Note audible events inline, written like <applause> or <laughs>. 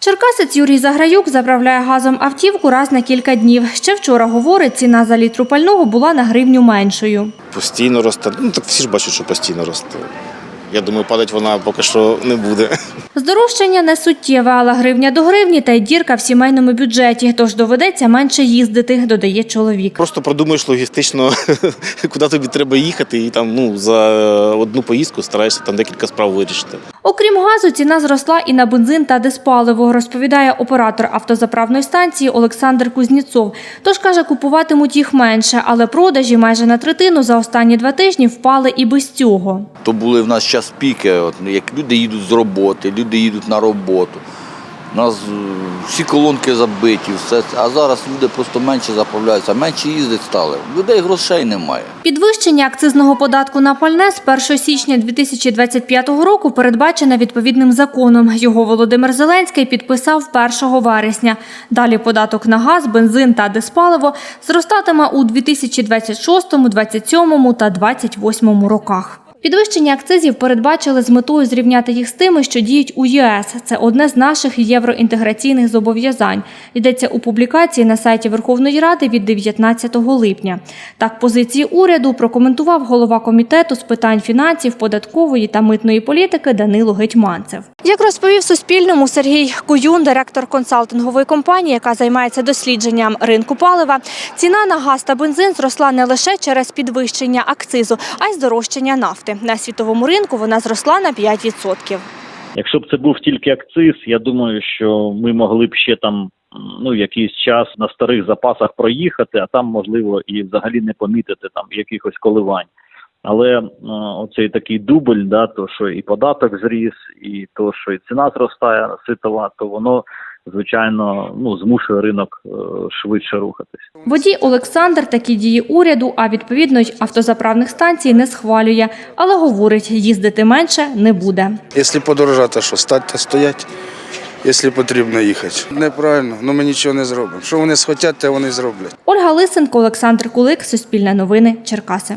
Черкасець Юрій Заграюк заправляє газом автівку раз на кілька днів. Ще вчора говорить, ціна за літру пального була на гривню меншою. Постійно росте. Ну так всі ж бачать, що постійно росте. Я думаю, падати вона поки що не буде. Здорожчання не суттєве, але гривня до гривні та й дірка в сімейному бюджеті, тож доведеться менше їздити, додає чоловік. Просто продумуєш логістично, <laughs> куди тобі треба їхати, і там ну за одну поїздку стараєшся там декілька справ вирішити. Окрім газу, ціна зросла і на бензин та диспаливо, розповідає оператор автозаправної станції Олександр Кузніцов. Тож каже, купуватимуть їх менше, але продажі майже на третину за останні два тижні впали і без цього. То були в нас час піки, от, як люди їдуть з роботи, люди їдуть на роботу. У нас е, всі колонки забиті, все. А зараз люди просто менше заправляються, менше їздить стали. Людей грошей немає. Підвищення акцизного податку на пальне з 1 січня 2025 року передбачене відповідним законом. Його Володимир Зеленський підписав 1 вересня. Далі податок на газ, бензин та диспаливо зростатиме у 2026, 2027 та 2028 роках. Підвищення акцизів передбачили з метою зрівняти їх з тими, що діють у ЄС. Це одне з наших євроінтеграційних зобов'язань. Йдеться у публікації на сайті Верховної Ради від 19 липня. Так, позиції уряду прокоментував голова комітету з питань фінансів, податкової та митної політики Данило Гетьманцев. Як розповів Суспільному Сергій Куюн, директор консалтингової компанії, яка займається дослідженням ринку палива, ціна на газ та бензин зросла не лише через підвищення акцизу, а й здорожчання нафти. На світовому ринку вона зросла на 5%. Якщо б це був тільки акциз, я думаю, що ми могли б ще там ну якийсь час на старих запасах проїхати, а там можливо і взагалі не помітити там якихось коливань. Але е, оцей такий дубль, да, то що і податок зріс, і то, що і ціна зростає світова, то воно звичайно ну змушує ринок е, швидше рухатись. Водій Олександр такі дії уряду, а відповідно й автозаправних станцій не схвалює, але говорить, їздити менше не буде. Якщо подорожати, що стать та стоять, якщо потрібно їхати. Неправильно, ну ми нічого не зробимо. Що вони схотять, те вони зроблять. Ольга Лисенко, Олександр Кулик, Суспільне новини, Черкаси.